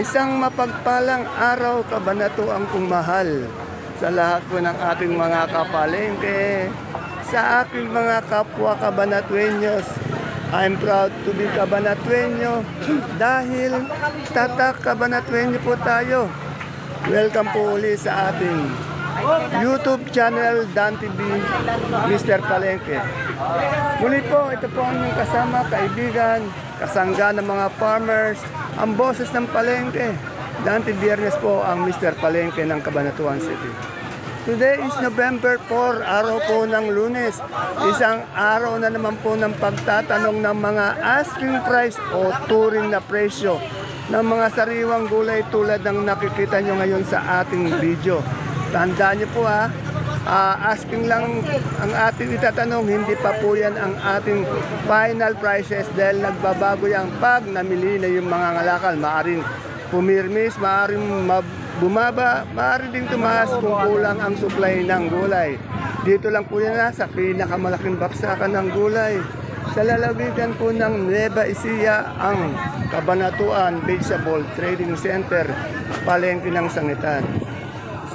Isang mapagpalang araw kabanatuang kong mahal sa lahat po ng ating mga kapalengke, sa aking mga kapwa kabanatuenyos. I'm proud to be kabanatuenyo dahil tatak kabanatuenyo po tayo. Welcome po uli sa ating YouTube channel Dan TV Mr. Palengke. Muli po, ito po ang kasama, kaibigan, kasangga ng mga farmers, ang boses ng Palengke. Dante Biernes po ang Mr. Palengke ng Cabanatuan City. Today is November 4, araw po ng lunes. Isang araw na naman po ng pagtatanong ng mga asking price o touring na presyo ng mga sariwang gulay tulad ng nakikita nyo ngayon sa ating video. Tandaan nyo po ha, Ah, asking lang ang ating itatanong, hindi pa po yan ang ating final prices dahil nagbabago yan pag namili na yung mga ngalakal. Maaring pumirmis, maaring mab- bumaba, maaring ding tumaas kung kulang ang supply ng gulay. Dito lang po yan ha, sa pinakamalaking baksakan ng gulay. Sa lalawigan po ng Nueva Ecija ang Kabanatuan Vegetable Trading Center, palengke ng sangitan.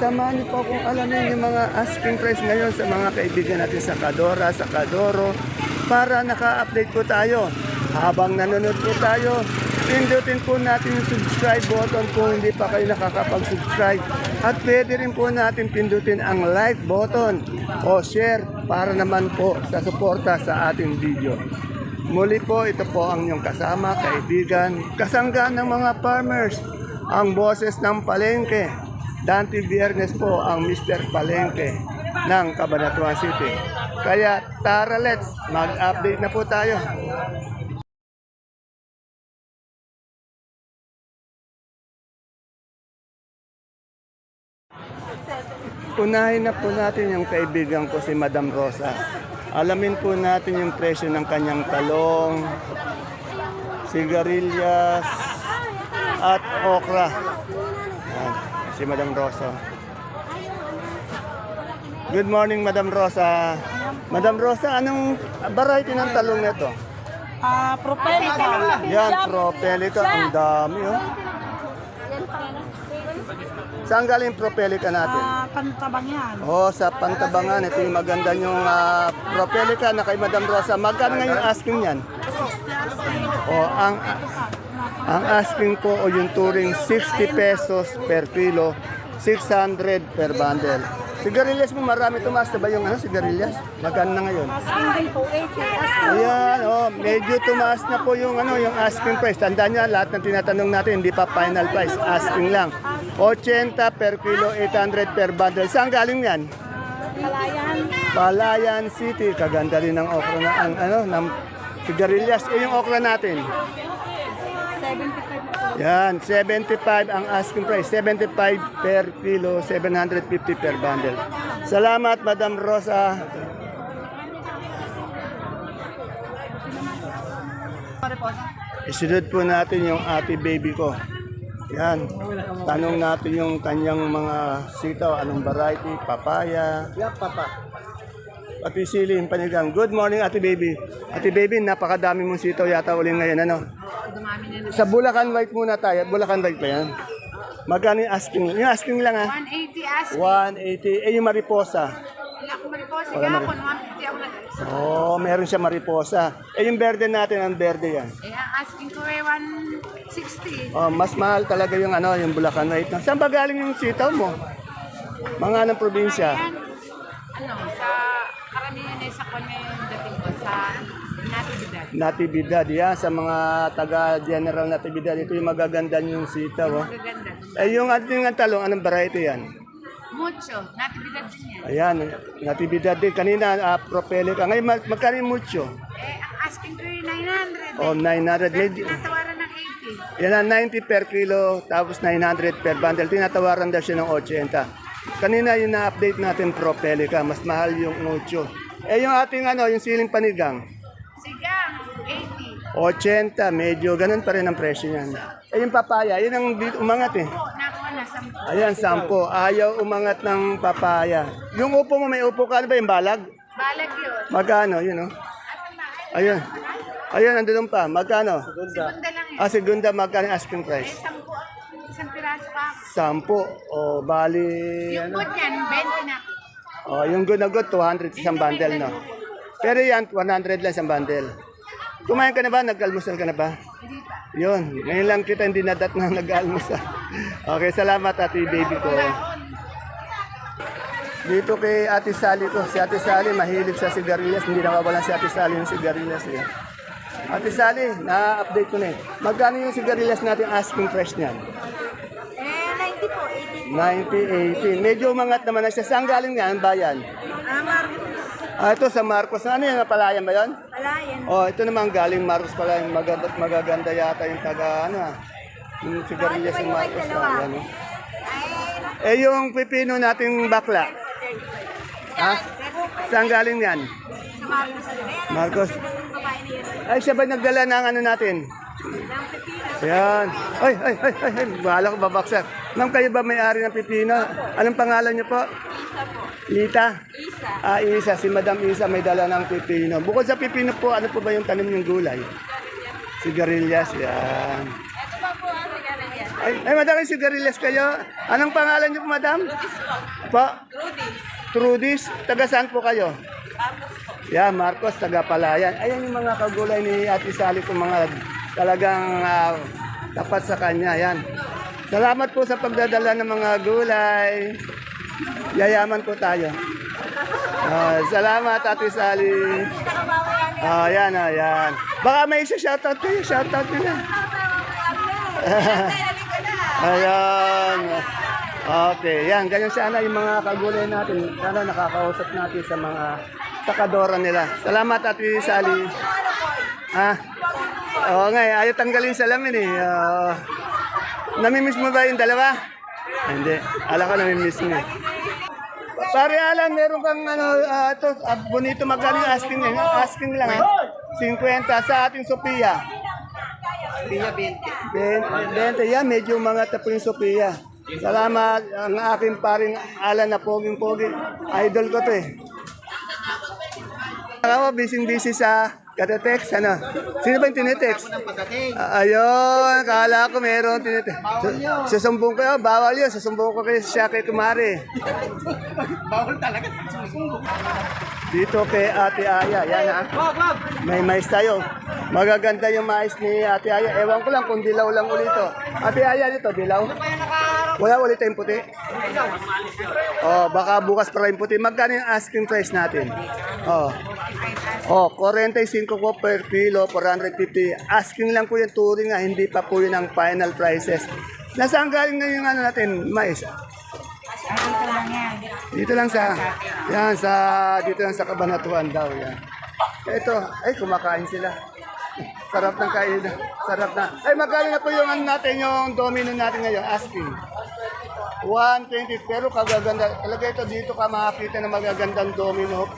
Samahan niyo po kung alamin yung mga asking price ngayon sa mga kaibigan natin sa Kadora, sa Kadoro, para naka-update po tayo. Habang nanonood po tayo, pindutin po natin yung subscribe button kung hindi pa kayo nakakapag-subscribe. At pwede rin po natin pindutin ang like button o share para naman po sa suporta sa ating video. Muli po, ito po ang inyong kasama, kaibigan, kasangga ng mga farmers, ang boses ng palengke. Dante Biernes po ang Mr. Palengke ng Cabanatuan City. Kaya tara let's, mag-update na po tayo. Unahin na po natin yung kaibigan ko si Madam Rosa. Alamin po natin yung presyo ng kanyang talong, sigarilyas, at okra. Si Madam Rosa. Good morning, Madam Rosa. Madam Rosa, anong variety ng talong nito? Ah, propelica. Yan, propelica. Ang dami, oh. Saan galing propelica natin? Ah, pantabang yan. Oh, sa Pantabangan, ito yung maganda yung uh, propelica na kay Madam Rosa. Magkano nga yung asking yan? Oh, ang ang asking po o yung touring 60 pesos per kilo, 600 per bundle. Sigarilyas mo marami tumaas na ba yung ano, sigarilyas? Magkano na ngayon? Asking din po, 80. Ayan, oh, medyo tumaas na po yung ano, yung asking price. Tandaan niya, lahat ng tinatanong natin hindi pa final price, asking lang. 80 per kilo, 800 per bundle. Saan galing yan? Kalayan. Palayan City, kaganda rin ng okra na ang ano, ng sigarilyas. Eh yung okra natin. 75 na po. Yan, 75 ang asking price. 75 per kilo, 750 per bundle. Salamat, Madam Rosa. Isunod po natin yung ate baby ko. Yan. Tanong natin yung kanyang mga sitaw. Anong variety? Papaya. Yeah, papa. Pati sili, yung panigang. Good morning, Ate Baby. Ate Baby, napakadami mong sitaw yata uling ngayon, ano? Sa Bulacan White muna tayo. Bulacan White pa yan. Magkano yung asking? Yung asking lang, ha? 180 as. 180. Eh, yung mariposa. Wala akong mariposa. Wala ako, 150 ako nag Oh, meron siya mariposa. Eh, yung verde natin, ang verde yan. Eh, ang asking ko eh, 160. Oh, mas mahal talaga yung ano, yung Bulacan White. Saan ba galing yung sitaw mo? Mga anong probinsya? Yan, ano, sa kanya yung dating ko sa Natividad. Natividad, yan. Sa mga taga General Natividad, ito yung magaganda yung sitaw. Oh. Magaganda. Eh, yung ating talong, anong variety yan? Mucho. Natividad din yan. Ayan, natividad din. Kanina, uh, propelica. Ngayon, mag magkano yung mucho? Eh, ang asking ko yung 900. O, 900. Medyo, Tinatawaran ng 80. yan ang 90 per kilo, tapos 900 per bundle. Tinatawaran daw siya ng 80. Kanina yung na-update natin propelica, mas mahal yung mucho. Eh, yung ating ano, yung siling panigang, Sigang, 80. 80, medyo ganun pa rin ang presyo niyan. Eh, yung papaya, yun ang umangat eh. Nakuha na. Ayan, sampo. Ayaw umangat ng papaya. Yung upo mo, may upo ka, ano ba yung balag? Balag yun. Magkano, yun oh. Ayun. Ayun, nandun pa. Magkano? Segunda lang yun. Ah, segunda, magkano yung asking price? Sampo ang piraso ka. Sampo. O, bali, Yung ano? good yan, 20 na. O, yung good na good, 200 isang bundle, no? Pero yan, 100 lang isang bundle. Kumain ka na ba? Nag-almusal ka na ba? Yun, ngayon lang kita hindi nadat na nag-almusal. Okay, salamat ate baby ko. Dito kay Ate Sally ko. Si Ate Sally mahilig sa sigarilyas. Hindi nawawalan si Ate Sally ng sigarilyas. Eh. Ate Sally, na-update ko na eh. Magkano yung sigarilyas natin asking price niyan? Eh, 90 po, 80. 90, 80. Medyo umangat naman na siya. Saan galing nga ang bayan? Amar, Ah, ito sa Marcos. Ano yung palayan ba yun? palayan. Oh, ito naman galing Marcos pala. Maganda, magaganda yata yung taga, ano ah. Yung sigarilyas ng Marcos. Ah, yan, oh. Eh, yung pipino nating bakla. Ha? Saan galing yan? Marcos. Ay, siya ba nagdala ng ano natin? Yan. Ay, ay, ay, ay, ay. Bahala ko babaksak. Ma'am, kayo ba may-ari ng pipino? Anong pangalan niyo po? Lita? Isa. Ah, Isa. Si Madam Isa may dala ng pipino. Bukod sa pipino po, ano po ba yung tanim ng gulay? Sigarilyas. Yan. Ay, ay madam, may sigarilyas kayo. Anong pangalan niyo po, madam? Po. Trudis. Taga saan po kayo? Yeah, Marcos, taga Palayan. Ayan yung mga kagulay ni Ate Sally kung mga talagang ah, tapat sa kanya. Yan. Salamat po sa pagdadala ng mga gulay. Yayaman po tayo. Ah, salamat Ate Sally. Ah, yan, ah, yan. Baka may isa shoutout kayo, shoutout nyo na. Ayan. Okay, yan. Ganyan sana yung mga kagulay natin. Sana nakakausap natin sa mga sakadora nila. Salamat, Ate Sally. Ah, oo nga, eh, ayaw tanggalin sa lamin eh. Ah, namimiss mo ba yung dalawa? Ah, Hindi. Alam ko namimiss mo. eh. Pare Alan, meron kang ano, ah, ito, ah, bonito magkano asking, eh. asking lang eh. 50 sa ating Sophia. Sophia 20. 20, yan, medyo mga tapo yung Sophia. Salamat, ang aking paring Alan na poging-pogi. Idol ko to eh. Ako, busy-busy sa katetext, ano? Sino ba yung tinetext? Ah, ayun, kala ko meron tinetext. Susumbong ko, oh, bawal yun. Susumbong ko kay siya kay Kumari. Dito kay Ate Aya, yan ah. May mais tayo. Magaganda yung mais ni Ate Aya. Ewan ko lang kung dilaw lang ulit ito. Ate Aya dito, dilaw. Wala ulit tayong puti. Oh, baka bukas pa yung puti. Magkano yung asking price natin? Oh. Oh, 45 po per kilo, 450. Asking lang po yung touring nga, hindi pa po yun ang final prices. Nasaan galing na yung ano natin, mais? Dito lang yan. Dito lang sa, yan, sa, dito lang sa Kabanatuan daw, yan. Ito, ay, kumakain sila. Sarap ng kain, sarap na. Ay, magkano na po yung ano natin, yung domino natin ngayon, asking. 120, pero kagaganda. Talaga ito, dito ka makakita ng magagandang domino.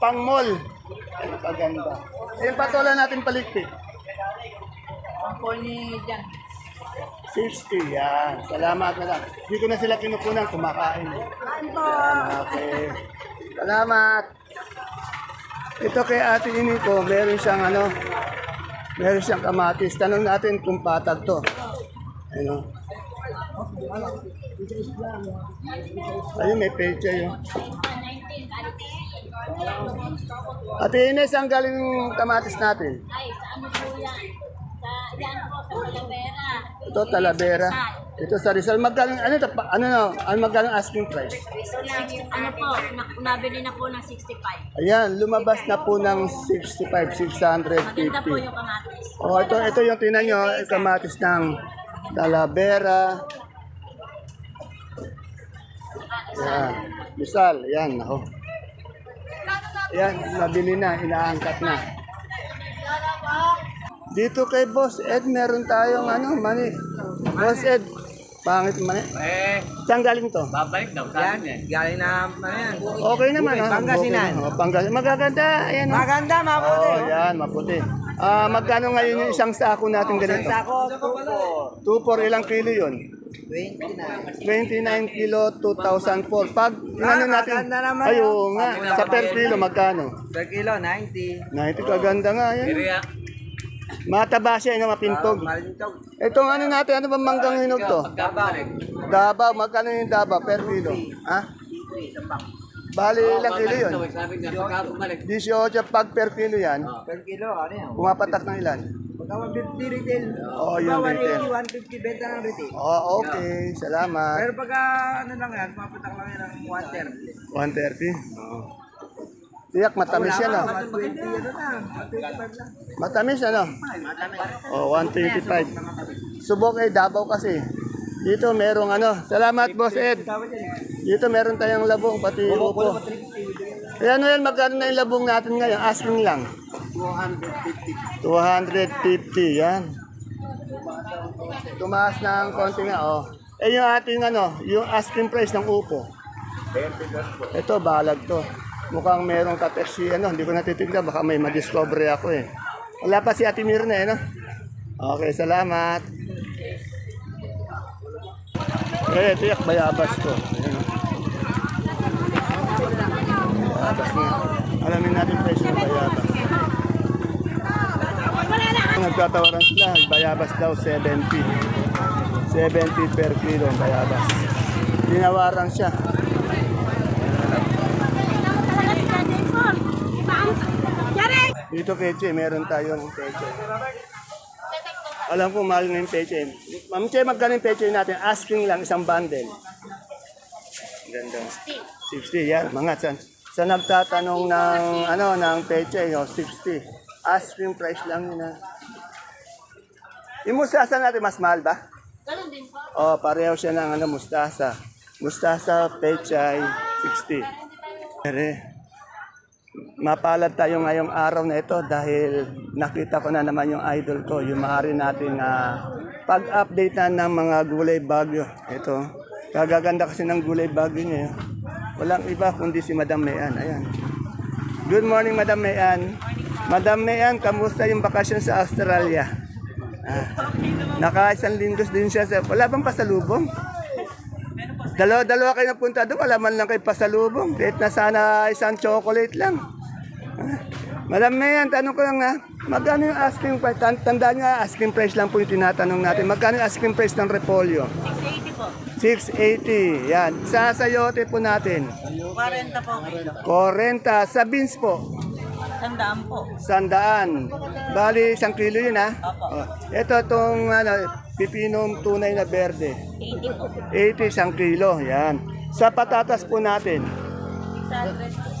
Pang mall. Ay, kaganda. Ayun, patola natin palikpik. Ang call ni Jan. 60, yan. Salamat na lang. Hindi ko na sila kinukunan, kumakain. Yan, okay. Salamat. Ito kay Ate Iniko, meron siyang ano, meron siyang kamatis. Tanong natin kung patag to. Ano? Ayun, may pecha yun. Ate Ines, ang galing ng kamatis natin? Ay, sa ano po yan? Sa, yan po, sa Talavera. Ito, Talavera. Ito sa Rizal. Magkano, ano ito? Ano? Ano magkano asking price? Ano po, na- nabili na po ng 65. Ayan, lumabas na po ng 65, Maganda po 650. yung kamatis. Oh, ito, ito yung tinan nyo, kamatis ng Talavera. Yan. Misal, yan, ako. Yan, nabili na, inaangkat na. Dito kay Boss Ed, meron tayong ano, mani. Boss Ed, pangit mani. Eh, Saan galing to? babalik daw sa akin eh. Galing na ano yan. Okay naman, ha? Pangasinan. Okay. Oh, Pangasinan. Magaganda, ayan. oh. Maganda, mabuti. Oh, yan, maputi. Ah, magkano ngayon yung isang sako natin ganito? Sako, 2 for ilang kilo yun? 29. 29 kilo, 2,004. Pag inano natin, maganda naman ayo yun. nga, sa per kilo magkano? Per kilo, 90. 90 kaganda nga yan. Kaya, Mataba siya, yung mapintog. Malintog. Itong ano natin, ano ba manggang hinog to? Gabaw. Davao, magkano yung Davao per kilo? Ha? Bali, ilang kilo yun? 18 pag per kilo yan. Per kilo, ano yan? Pumapatak ng ilan? Pagka 150 retail. Oo, yung retail. 180, 150 benta ng retail. Oh, okay. Salamat. Pero pagka ano lang yan, papatak lang yan ng 130. 130. Oo. Tiyak, matamis yan, oh. 120 na, 125 lang. Matamis, ano? Oh, 125. Subok eh, Davao kasi. Dito merong ano. Salamat, Boss Ed. Dito meron tayong labong, pati upo. Kaya ano yan, magkano na yung labong natin ngayon? Asking lang. 250. 250, yan. Tumaas ang konti nga, oh. Eh, yung ating ano, yung asking price ng upo. Ito, balag to. Mukhang merong katex ano, hindi ko natitignan, baka may madiscover ako eh. Wala pa si Ate Mirna eh, no? Okay, salamat. Eh, tiyak bayabas to. Ayan, oh. Bayabas na. Alamin natin price ng bayabas. Nagtatawaran sila, bayabas daw 70. 70 per kilo ang bayabas. Tinawaran siya. Dito peche, meron tayong peche. Alam ko mahal na yung peche. Ma'am Che, magkano yung peche natin? Asking lang isang bundle. Ganda. 60, yan. Mga san. Sa nagtatanong ng ano ng peche, no, 60. Asking price lang yun ha. Yung mustasa natin, mas mahal ba? Ganun din po. Oh, pareho siya ng ano, mustasa. Mustasa, pechay, 60. Pero, mapalad tayo ngayong araw na ito dahil nakita ko na naman yung idol ko, yung maaari natin na pag-update na ng mga gulay bagyo. Ito, kagaganda kasi ng gulay bagyo niya. Walang iba kundi si Madam Mayan. Ayan. Good morning, Madam Mayan. Madam Mayan, kamusta yung bakasyon sa Australia? Naka isang linggo din siya. Sa, wala bang pasalubong? Dalawa, dalawa kayo napunta doon, wala man lang kayo pasalubong. Kahit na sana isang chocolate lang. Madam Mayan, tanong ko lang na, magkano yung asking price? Tan- Tandaan nga, asking price lang po yung tinatanong natin. Magkano yung asking price ng repolyo? 680 po. 680. Yan. Sa sayote po natin. 40 po kilo. 40. Sa beans po. Tandaan po. Sandaan. Bali, isang kilo yun ha. Opo. Oh. Ito itong ano, pipinong tunay na berde. 80 po. 80 isang kilo. Yan. Sa patatas po natin.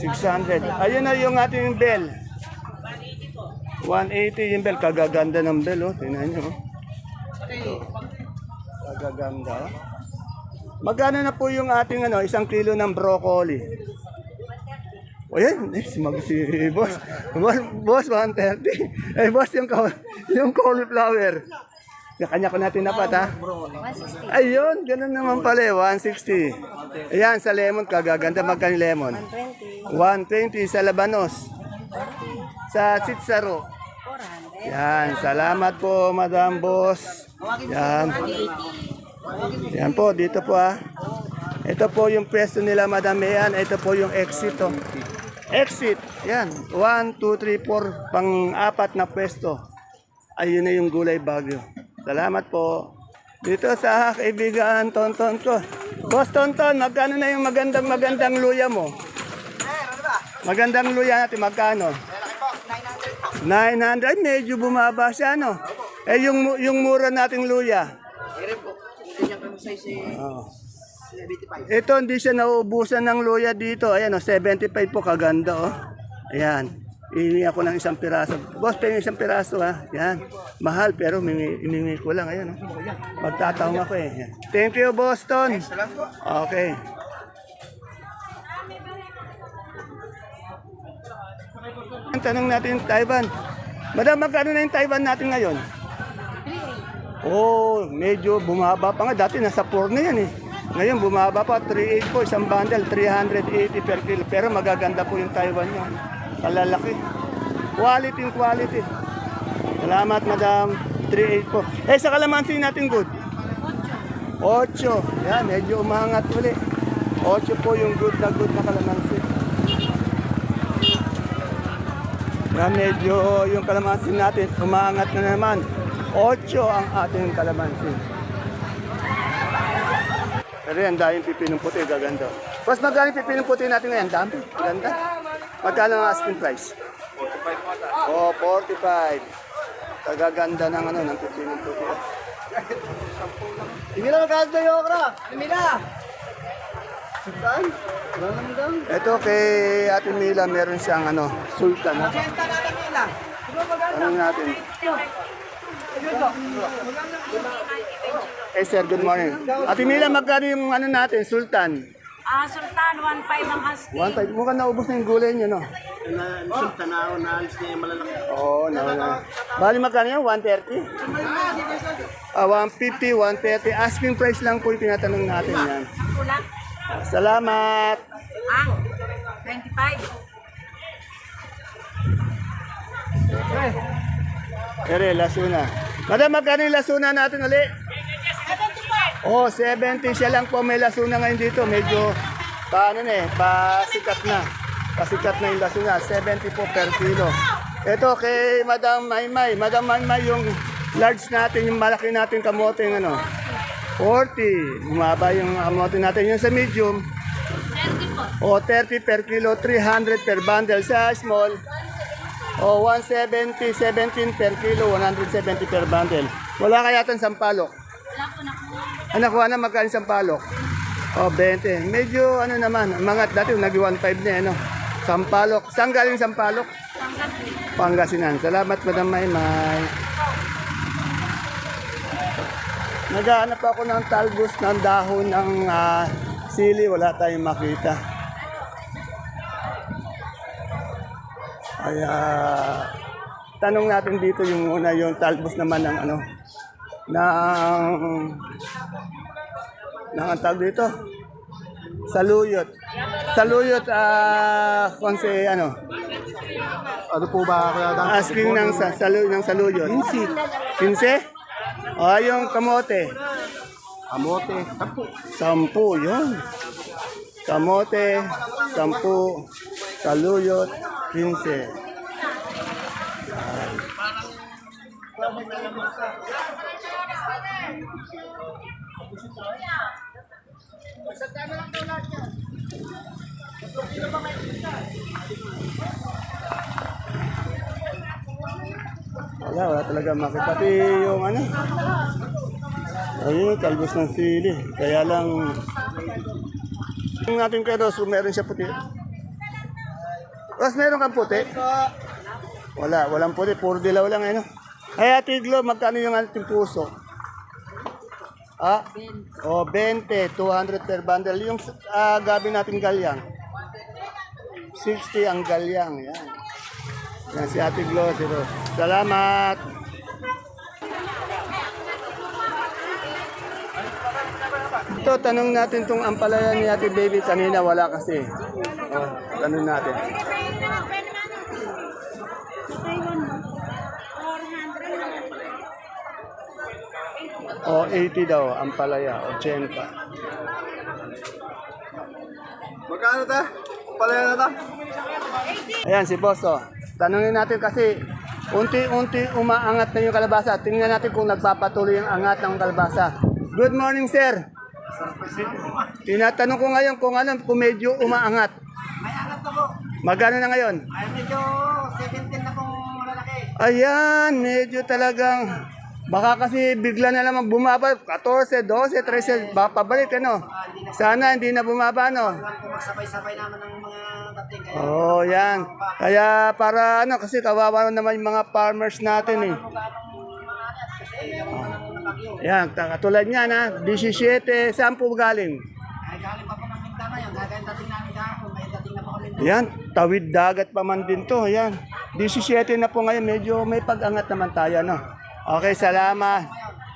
600. 600. Ayun na yung ating bell. 180 yung bell. Kagaganda ng bell, oh. Tingnan nyo. oh. Kagaganda. oh. Magkano na po yung ating ano, isang kilo ng broccoli? O yan, eh, si, mag, si boss. Boss, boss 130. Eh, boss, yung, yung cauliflower. Kanya ko natin dapat, ha? Ayun, ganun naman pala eh, 160. Ayan, sa lemon, kagaganda. Magkano lemon? 120 sa labanos. Sa sitsaro. Yan, salamat po, Madam Boss. Yan. Yan po, dito po ah. Ito po yung pwesto nila, Madam Mayan. Ito po yung exit. Oh. Exit. Yan. 1, 2, 3, 4. Pang-apat na pwesto. Ayun na yung gulay bagyo. Salamat po. Dito sa kaibigan Tonton ko. Boss Tonton, magkano na yung magandang magandang luya mo? Magandang luya natin, magkano? 900. Ay, medyo bumaba siya, no? Eh, yung, yung mura nating luya. Oo. Ito, hindi siya nauubusan ng luya dito. Ayan, oh, 75 po, kaganda, oh. Ayan. Ihingi ako ng isang piraso. Boss, pengen isang piraso, ha. Yan. Mahal, pero iningi ko lang. Ayan, oh. Magtatawang ako, eh. Yan. Thank you, Boston. Okay. Ang tanong natin yung Taiwan. Madam, magkano na yung Taiwan natin ngayon? Oh, medyo bumaba pa nga. Dati nasa 4 na yan eh. Ngayon bumaba pa, 3.8 po, isang bundle, 380 per kilo. Pero magaganda po yung Taiwan nyo. Kalalaki. Quality yung quality. Salamat, madam. 3.8 po. Eh, sa kalamansi natin good? 8. Yan, medyo umangat uli. 8 po yung good na good na kalamansi. Na medyo yung kalamansi natin, umaangat na naman. 8 ang ating kalamansi. Pero yan, dahil pipinong puti, gaganda. Mas magkano yung pipinong puti natin ngayon? Dami, ganda. Magkano ang asking price? 45 Oh, 45. Kagaganda ng ano, ng pipinong puti. Hindi na magkano yung okra. Mila. Sultan? Ito kay Ate Mila, meron siyang ano, sultan. Ha? Benta natin. Ano natin? Eh sir, good morning. Ate Mila, magkano yung ano natin, sultan? Ah, Sultan, 1.5 ang asking. One five. Mukhang naubos na yung gulay niyo, no? Sultan na, naalis na yung malalaki. Oo, oh, no, no. Bali magkano yan? 130? Ah, 150, 130. Asking price lang po yung tinatanong natin yan. Kulang. Salamat! Ah, 25. Ere, lasuna. Madam, magkano yung lasuna natin ulit? Oh, 70 siya lang po may lasuna ngayon dito. Medyo, paano na eh, pasikat na. Pasikat na yung lasuna. 70 po per kilo. Ito kay Madam Maymay. Madam Maymay, yung large natin, yung malaki natin kamote, yung ano, 40. Bumaba yung kamote natin. Yung sa medium, 30 po. o 30 per kilo, 300 per bundle. Sa small, o 170, 17 per kilo, 170 per bundle. Wala kaya itong sampalok. Ano nakuha na magkano sampalok? O 20. Medyo ano naman, mga dati nag 1.5 na ano. Sampalok. Saan galing sampalok? Pangasinan. Salamat Madam Maymay. Naghahanap ako ng talbos ng dahon ng ah, sili. Wala tayong makita. Kaya tanong natin dito yung una yung talbos naman ng ano ng ng ang tawag dito? Saluyot. Saluyot ah konse ano? Ano po ba kaya dang asking ng sa salu ng saluyot. 15 oh yung kamote. Amote, tapo. sampu yun. Kamote sampu saluyot 15 Wala, wala talaga makita. Pati yung ano. Ayun, talbos ng sili. Kaya lang, yung natin kay kung meron siya puti. Ross, meron kang puti? Wala, walang puti. Puro dilaw lang, ano. Ay, Ate Glo, magkano yung ating puso? Ah? O, oh, 20, 200 per bundle. Yung ah, gabi natin galyang. 60 ang galyang, yan. Yan si Ate Glo, si Ross. Salamat! Ito, tanong natin tong ampalaya ni Ate Baby kanina, wala kasi. Oh, tanong natin. O, 80 daw, ampalaya, 80. Magkano ta? Palaya na ta? Ayan, si Boss, oh. Tanungin natin kasi, unti-unti umaangat na yung kalabasa. Tingnan natin kung nagpapatuloy yung angat ng kalabasa. Good morning, sir. Tinatanong ko ngayon kung ano, kung medyo umaangat. May angat na po. Magkano na ngayon? Ay, medyo 17 na pong malalaki. Ayan, medyo talagang baka kasi bigla na naman bumaba 14, 12, 13, baka pabalik ano. Sana hindi na bumaba no. Magsabay-sabay naman ng mga dating. Oh, yan. Kaya para ano kasi kawawa naman yung mga farmers natin eh. Yan, katulad niya na 17, saan po galing? Ay, galing pa po ng Mindanao yan. Gagawin dating namin kahapon. May dating na po kami. Yan, tawid dagat pa man din to. Yan. 17 na po ngayon, medyo may pag-angat naman tayo, no? Okay, salamat.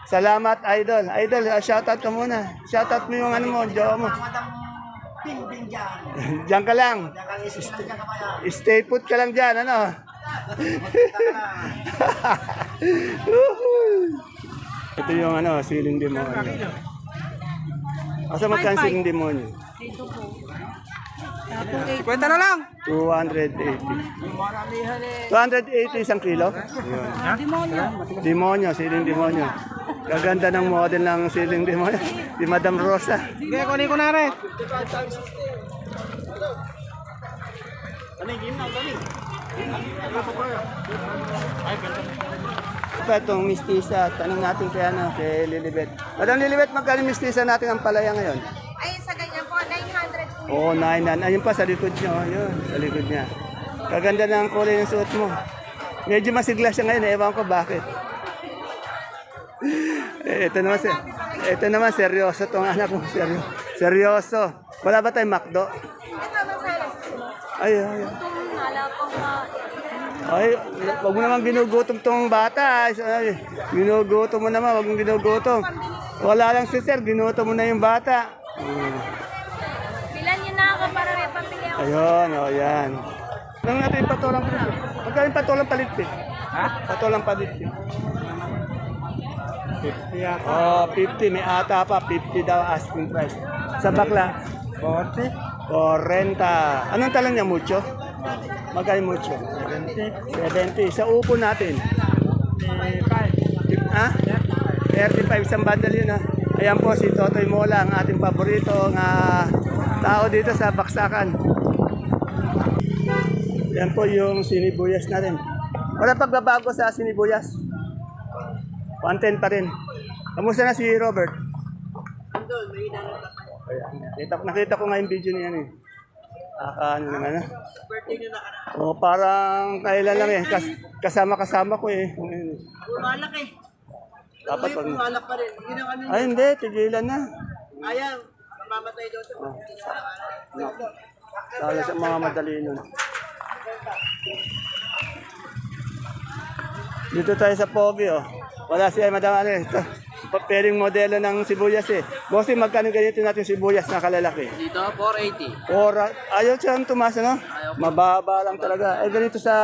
Salamat, Idol. Idol, ah, shoutout ka muna. Shoutout mo yung ano mo, jowa mo. Madam Ping Ping dyan. Diyan ka lang. Diyan kang isip lang dyan kapaya. Stay put ka lang dyan, ano? Ito yung ano, siling demonyo. Asa magkano siling demonyo? Dito po. Kwenta na lang. 280. 280 isang kilo? Demonyo. Demonyo, siling demonyo. Gaganda ng model ng siling demonyo. Di Madam Rosa. Sige, kunin ko na rin. Pa itong mistisa, tanong natin kay, ano, kay Lilibet. Madam Lilibet, magkano mistisa natin ang palaya ngayon? Oo, oh, nine, nine. Ayun pa, sa likod niya. Oh, yun, sa likod niya. Kaganda ng kulay ng suot mo. Medyo masigla siya ngayon. Ewan ko bakit. eh, ito naman, ser ito naman, seryoso tong anak mo. Seryo seryoso. Wala ba tayong makdo? Ay, ay, ay. Ay, wag mo naman ginugutom tong bata. Ay, ginugutom mo naman, wag mo ginugutom. Wala lang si sir, ginutom mo na yung bata. Bilan niyo na ako para may pambili ako. Ayun, oh, yan. Nang natin yung patulang palit. Magkano yung patulang palit? Ha? Patulang palit. 50 yata. Oh, 50. May ata pa. 50 daw asking price. Sa bakla? 40. 40. Anong talang niya? Mucho? Magkano mucho? 70. 70. Sa upo natin? 35. Ha? 35. Isang bundle yun ha. Ayan po si Totoy Mola, ang ating paborito nga tao dito sa Baksakan. Yan po yung sinibuyas natin. Wala pagbabago sa sinibuyas. 110 pa rin. Kamusta na si Robert? Ayan. Nakita, nakita ko nga yung video niya eh. Aka ano naman na. O parang kailan lang eh. Kas, kasama-kasama ko eh. Malak eh. Dapat pag... Malak pa rin. Ay hindi, tigilan na. Ayaw. Mamatay ito. No. Lalo sa mga madali nun. Dito tayo sa Pogi, oh. Wala siya, madam, ano, ito. Pwedeng modelo ng sibuyas, eh. Bossy, magkano ganito natin sibuyas na kalalaki? Dito, 480. Ora, ayaw siyang tumas, ano? Mababa lang talaga. Eh, ganito sa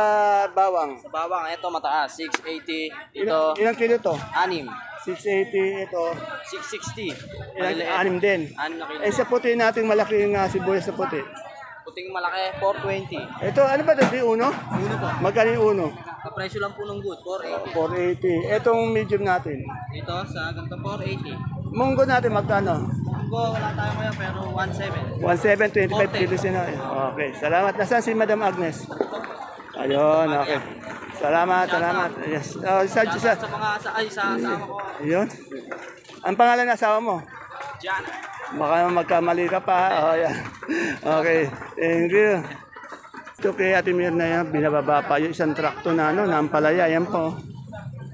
bawang. Sa bawang, ito mataas. 680. Ilang, ilang kilo to? anim. 680, ito. 660. Ilang, anim din. Anim na kilo. Eh, sa puti nating malaking uh, sibuyas sa puti. Puting malaki, 420. Ito, ano ba ito? Di uno? Uno po. Magkano yung uno? Kapresyo lang po ng good, 480. 480. Etong medium natin. Dito, sa ganito 480. Munggo natin magkano? Munggo, wala tayo ngayon, pero 17. 1725 kilos yun. Okay, salamat. Nasaan si Madam Agnes? Ayun, okay. Salamat, salamat. Yes. Oh, sa, sa, Sa mga, sa, ay, sa asawa ko, Ayun. Ang pangalan ng asawa mo? Jan. Baka magkamali ka pa. Oh, yan. Okay, thank you. Ito kay Ate Mirna yan, binababa pa yung isang trakto na ano, na ampalaya. Yan po.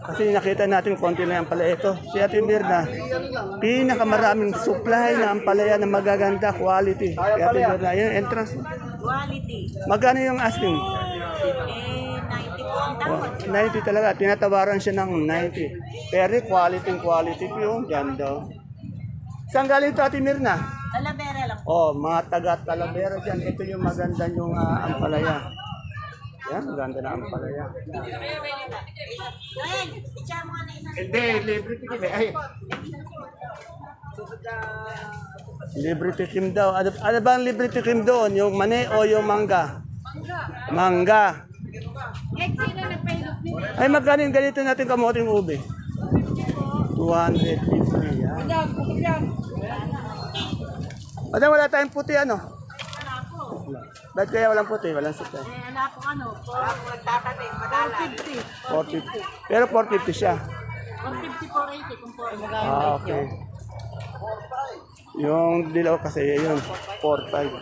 Kasi nakita natin konti na yung ampalaya ito. Si Ate Mirna, pinakamaraming supply na ampalaya na magaganda quality. Kay Ate Mirna, yung entrance. Quality. Magkano yung asking? Eh, 90 po ang tawad. Oh, 90 talaga. Tinatawaran siya ng 90. Pero quality quality po yung ganda. Saan galing ito Ate Mirna? Talavera lang. Oh, mga taga Talavera dyan. Ito yung maganda yung ah, ampalaya. Yan, maganda na ampalaya. Ayan, itcha mo nga na isang... Hindi, libre tikim eh. Ay. Libre tikim daw. Ano, ano ba ang libre tikim doon? Yung mani o yung mangga? Mangga. Eh, sino nagpahilok nito? Ay, magkano yung ganito natin kamoting ube? 250 yan. Madam, wala tayong puti ano? Ba't kaya walang puti? Walang suka. Eh, wala po ano, po. Nagtatanim, madalan. 450. Pero 450 siya. 450, 480 kung 480. Ah, okay. Yung dilaw kasi yun, 4-5. Hindi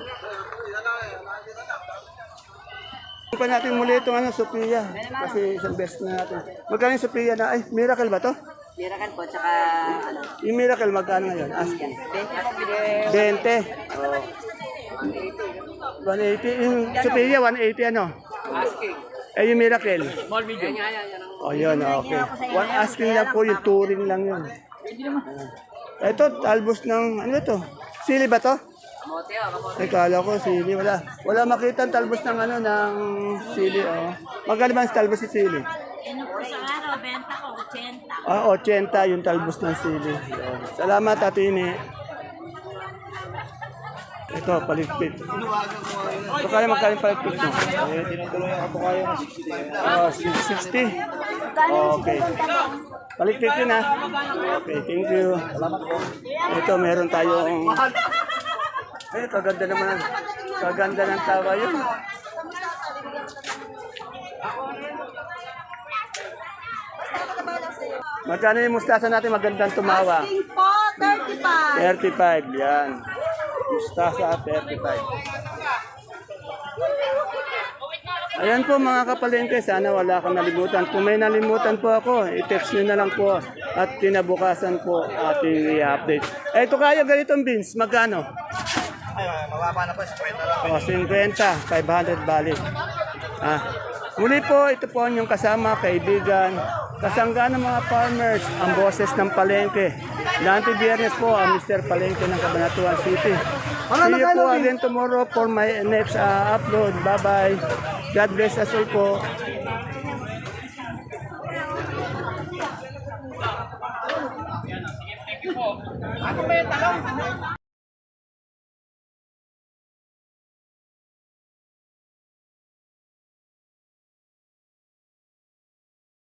pa natin muli itong ano, Sophia. Kasi isang best na natin. Magkano yung Sophia na? Ay, miracle ba to? Miracle po, tsaka ano, Yung miracle magkano ngayon? Asking. 20. Oh. 180. Yung Sophia, 180 ano? Asking. Eh, yung miracle. Small, medium. Yan, yan, yan. Oh, yun, okay. One asking lang po, yung touring lang yun. Ito, talbos ng, ano ito? Sili ba to? Ah, kamote. Ay, kala ko sili, wala. Wala makita ang talbos ng ano, ng sili, oh. Magkano ba ang talbos ng sili? ano po sa araw, benta ko, 80. Ah, 80 yung talbos ng sili. Yun. Salamat, Atini. Ito, paligpit. Ito kaya magkaling paligpit mo? Eh, tinutulungan ako kayo ng 60. Oh, 60. Okay. Paligpit yun ha. Okay, thank you. Ito, meron tayong... Eh, kaganda naman. Kaganda ng tawa yun. Magkano yung mustasa natin magandang tumawa? Asking po, 35. 35, yan. Mustasa, 35. Ayan po mga kapalengke, sana wala akong nalimutan. Kung may nalimutan po ako, i-text nyo na lang po at kinabukasan po ating i-update. Eh, ito kaya ganitong beans, magkano? Mababa na po, 50 lang. O, 50, 500 balik. Ah. Muli po, ito po ang inyong kasama, kaibigan, kasangga ng mga farmers, ang boses ng palengke. Dante Biernes po, ang Mr. Palengke ng Cabanatuan City. See you po again tomorrow for my next ah, upload. Bye-bye. God bless us all po.